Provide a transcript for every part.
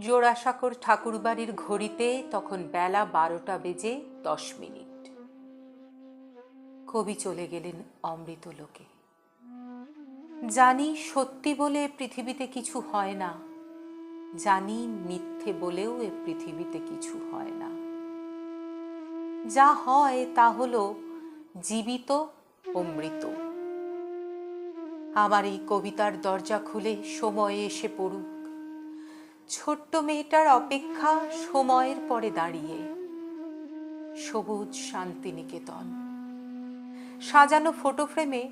জোড়াসাঁকোর ঠাকুরবাড়ির ঘড়িতে তখন বেলা বারোটা বেজে দশ মিনিট। কবি চলে গেলেন অমৃত লোকে। জানি সত্যি বলে পৃথিবীতে কিছু হয় না। জানি মিথ্যে বলেও এ পৃথিবীতে কিছু হয় না। যা হয় তা হল জীবিত ও মৃত। আমার এই কবিতার দরজা খুলে সময়ে এসে পড়ুক। ছোট্ট মেয়েটার অপেক্ষা সময়ের পরে দাঁড়িয়ে। সবুজ শান্তিনিকেতন। সাজানো ফটো ফ্রেমে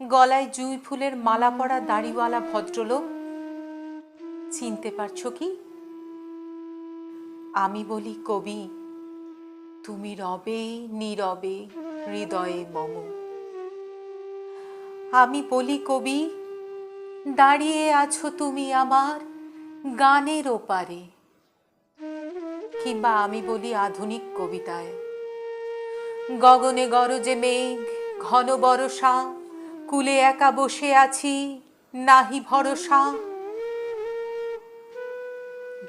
গলায় জুই ফুলের মালা পরা দাড়িওয়ালা ভদ্রলোক, চিনতে পারছ কি? আমি বলি, কবি, তুমি রবে নীরবে হৃদয়ে মম। আমি বলি, কবি, দাঁড়িয়ে আছো তুমি আমার গানের ওপারে। কিংবা আমি বলি আধুনিক কবিতায়। গগনে গরজে মেঘ, ঘন বরষা, কুলে একা বসে আছি, নাহি ভরসা।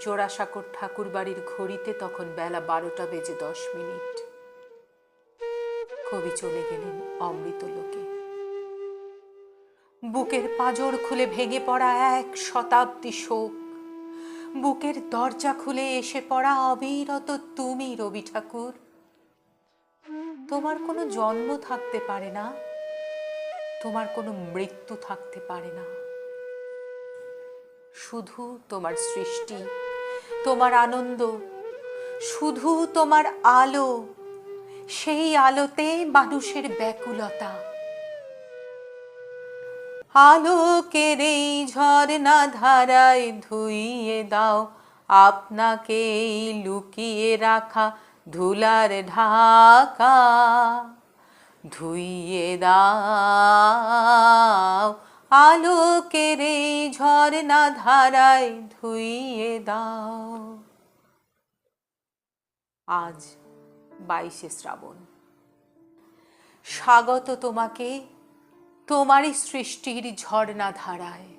জোড়াসাঁকোর ঠাকুর বাড়ির ঘড়িতে তখন বেলা বারোটা বেজে দশ মিনিট। কবি চলে গেলেন অমৃত লোকে। বুকের পাঁজর খুলে ভেঙে পড়া এক শতাব্দী শোক বুকের দরজা খুলে এসে পড়া অবিরত তুমি, রবি ঠাকুর। তোমার কোনো জন্ম থাকতে পারে না, তোমার কোনো মৃত্যু থাকতে পারে না। শুধু তোমার সৃষ্টি, তোমার আনন্দ, শুধু তোমার আলো, সেই আলোতে মানুষের ব্যাকুলতা। আলোকের এই ঝর্ণা ধারায় ধুইয়ে দাও। আপনাকে লুকিয়ে রাখা ধুলার ঢাকা ধুইয়ে দাও। আলোকের এই ঝর্ণা ধারায় ধুইয়ে দাও। আজ বাইশে শ্রাবণ। স্বাগত তোমাকে তোমারই সৃষ্টির ঝর্ণা ধারায়